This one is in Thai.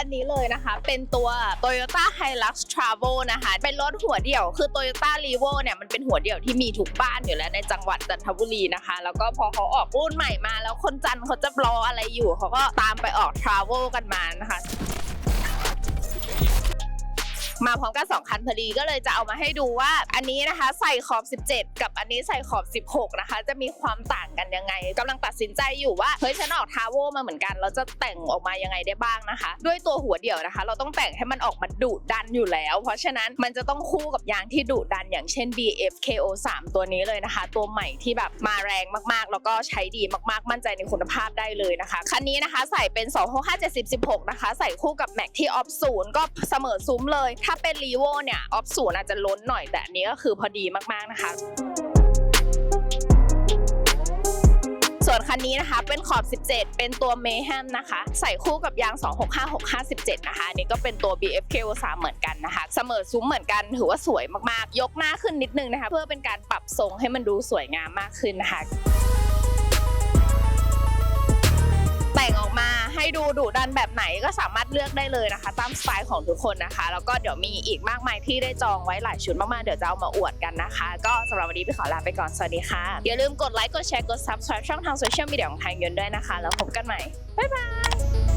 อันนี้เลยนะคะ เป็นตัว Toyota Hilux Travel นะคะ เป็นรถหัวเดี่ยว คือ Toyota r e v o เนี่ยมันเป็นหัวเดี่ยวที่มีทุกบ้านอยู่แล้วในจังหวัดจันทบุรีนะคะ แล้วก็พอเขาออกรุ่นใหม่มา แล้วคนจันทเขาจะรออะไรอยู่เขาก็ตามไปออก Travel กันมานะคะ มาพร้อมกัน 2 คันพอดีก็เลยจะเอามาให้ดูว่า อันนี้นะคะใส่ขอบ 17 กับอันนี้ใส่ขอบ 16 นะคะ จะมีความต่างกันยังไงกำลังตัดสินใจอยู่ว่าเฮ้ยฉันออกทาโวมาเหมือนกัน เราจะแต่งออกมายังไงได้บ้างนะคะ ด้วยตัวหัวเดี่ยวนะคะ เราต้องแต่งให้มันออกมาดุดันอยู่แล้ว เพราะฉะนั้นมันจะต้องคู่กับยางที่ดุดันอย่างเช่น BF KO3 ตัวนี้เลยนะคะ ตัวใหม่ที่แบบมาแรงมากๆ แล้วก็ใช้ดีมากๆ มั่นใจในคุณภาพได้เลยนะคะ คันนี้นะคะใส่เป็น 265 70 16 นะคะ ใส่คู่กับแม็กที่ออฟศูนย์ก็เสมอซุ้มเลยถ้้าเป็นรีโวเนี่ยออฟศูนย์อาจจะล้นหน่อยแต่อันนี้ก็คือพอดีมากๆนะคะส่วนคันนี้นะคะเป็นขอบ 17 เป็นตัวเมแฮมนะคะ ใส่คู่กับยาง 265657 นะคะนนี่ก็เป็นตัว BFK 3เหมือนกันนะคะ เสมอซุ้มเหมือนกันถือว่าสวยมากๆ ยกหน้าขึ้นนิดนึงนะคะ เพื่อเป็นการปรับทรงให้มันดูสวยงามมากขึ้นนะคะ ดูดุดันแบบไหนก็สามารถเลือกได้เลยนะคะ ตามสไตล์ของทุกคนนะคะ แล้วก็เดี๋ยวมีอีกมากมายที่ได้จองไว้หลายชุดมากๆ เดี๋ยวจะเอามาอวดกันนะคะ ก็สำหรับวันนี้พี่ขอลาไปก่อน สวัสดีค่ะ อย่าลืมกดไลค์ กดแชร์ กด subscribe ช่องทางโซเชียลมีเดียของทางยนด้วยนะคะ แล้วพบกันใหม่ บ๊ายบาย